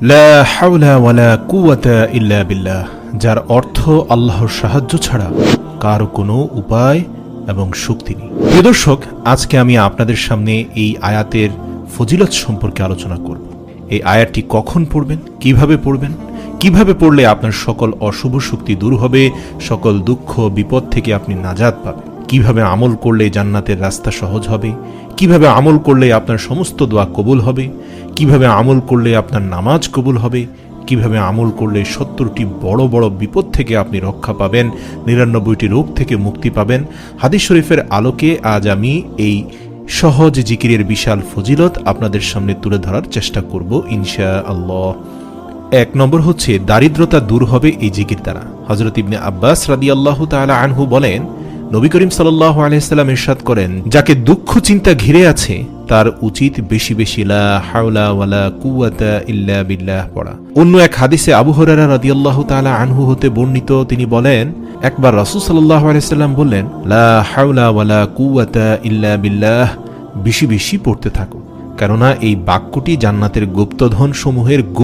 লা ওয়ালা ইল্লা বিল্লাহ, যার অর্থ আল্লাহর সাহায্য ছাড়া কারও কোনো উপায় এবং শক্তি নেই। প্রিয় দর্শক, আজকে আমি আপনাদের সামনে এই আয়াতের ফজিলত সম্পর্কে আলোচনা করব। এই আয়াতটি কখন পড়বেন, কীভাবে পড়বেন, কীভাবে পড়লে আপনার সকল অশুভ শক্তি দূর হবে, সকল দুঃখ, বিপদ থেকে আপনি নাজাদ পাবেন? কীভাবে আমল করলে জান্নাতের রাস্তা সহজ হবে? কীভাবে আমল করলে আপনার সমস্ত দোয়া কবুল হবে? কীভাবে আমল করলে আপনার নামাজ কবুল হবে? কীভাবে আমল করলে সত্তরটি বড় বড় বিপদ থেকে আপনি রক্ষা পাবেন, নিরানব্বইটি রোগ থেকে মুক্তি পাবেন? হাদিস শরীফের আলোকে আজ আমি এই সহজ জিকিরের বিশাল ফজিলত আপনাদের সামনে তুলে ধরার চেষ্টা করব ইনশা আল্লাহ এক নম্বর হচ্ছে, দারিদ্রতা দূর হবে এই জিকির দ্বারা। হজরত ইবনে আব্বাস রাদি আল্লাহ তালা আনহু বলেন নবী করিম সাল্লাহ আলাইসাল্লাম ইরশাদ করেন, যাকে দুঃখ চিন্তা ঘিরে আছে, তার উচিত বেশি বেশি লা হাওলা ওয়ালা কুওয়াতা ইল্লা বিল্লাহ পড়া। অন্য এক হাদিসে আবু হরারা আনহু হতে বর্ণিত, তিনি বলেন, একবার রাসূল বললেন, লা হাওলা ওয়ালা কুওয়াতা ইল্লা বিল্লাহ, বেশি বেশি পড়তে থাকো, কেননা এই বাক্যটি জান্নাতের গুপ্তধন সমূহের